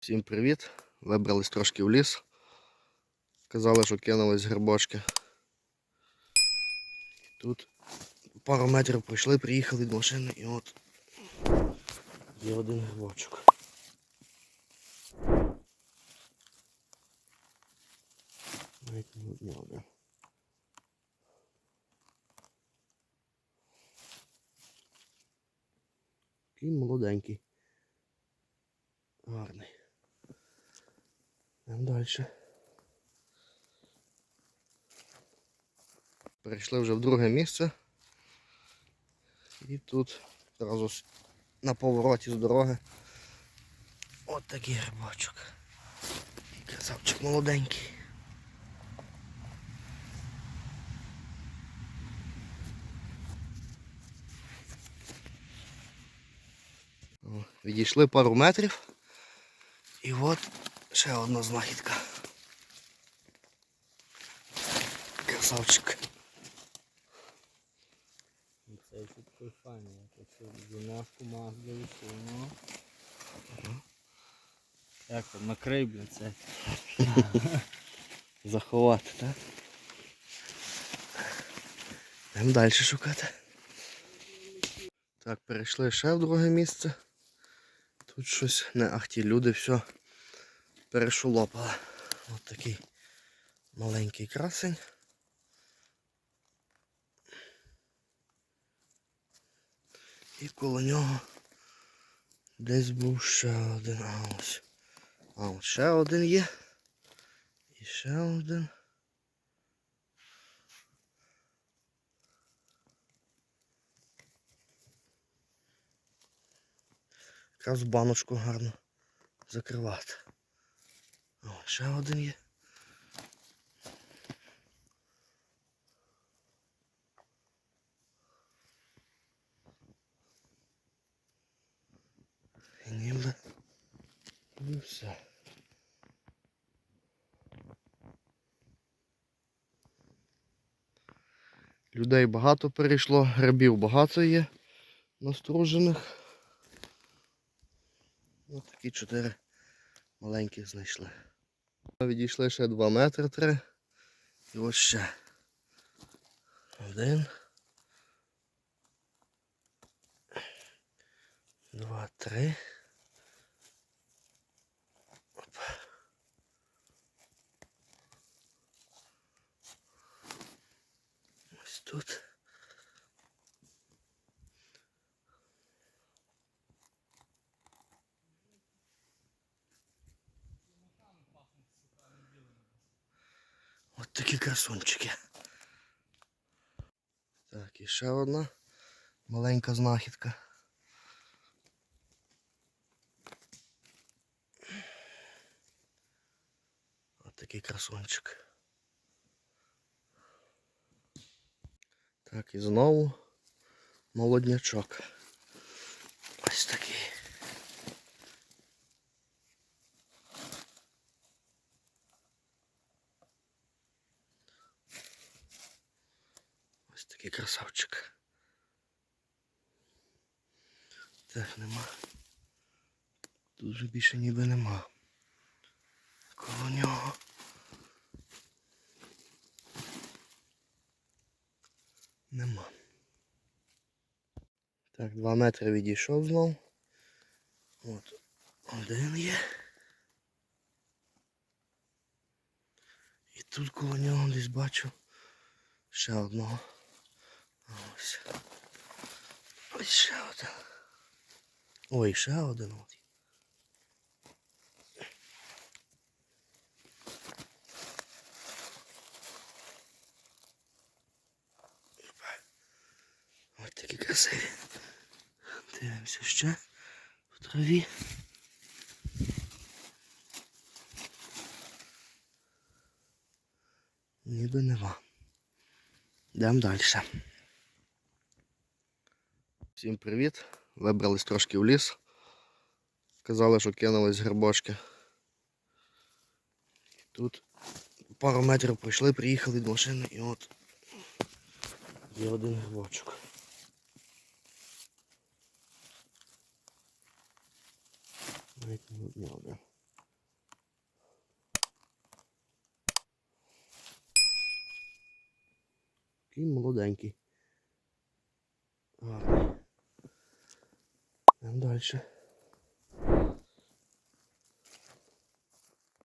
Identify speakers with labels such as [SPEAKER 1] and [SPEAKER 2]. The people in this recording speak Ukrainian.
[SPEAKER 1] Всім привіт! Вибрались трошки в ліс. Казали, що кинулись грибочки. Тут пару метрів пройшли, приїхали від машини і от є один грибочок. Навіть не да. Такий молоденький. Гарний. Йдемо далі. Перейшли вже в друге місце. І тут одразу на повороті з дороги. От такий грибочок. Красавчик молоденький. Відійшли пару метрів. І от ще одна знахідка. Красавчик.
[SPEAKER 2] Цей тут оце дзвінашку мав залишив, ну. Як там, накрий, бля, це.
[SPEAKER 1] Заховати, так? Йдемо далі шукати. Так, перейшли ще в друге місце. Тут щось не ах ті люди все перешулопали. Ось такий маленький красень. І коло нього десь був ще один. А ось. А ось ще один є. І ще один. Якраз баночку гарно закривати. О, ще один є. І ніби. І все. Людей багато перейшло, грибів багато є настружених. Ось такі чотири маленькі знайшли. Відійшли ще 2 метри три. І ось ще. Один. Два, три. Оп. Ось тут. Такі красунчики. Так, і ще одна маленька знахідка. От такий красунчик. Так, і знову молоднячок. Ось такий. Ось такий красавчик. Так, нема. Тут вже більше ніби нема. Коло нього. Нема. Так, два метри відійшов знов. От один є. І тут коло нього десь бачу ще одного. Ось. Ось ще один. Ой, ще один. Ось такі красиві. Дивимося ще в траві. Ніби нема. Йдемо далі. Всім привіт! Вибрались трошки в ліс. Казали, що кинулись грибочки. Тут пару метрів пройшли, приїхали до машини і от є один грибочок. Навіть молоденький. Йдемо далі.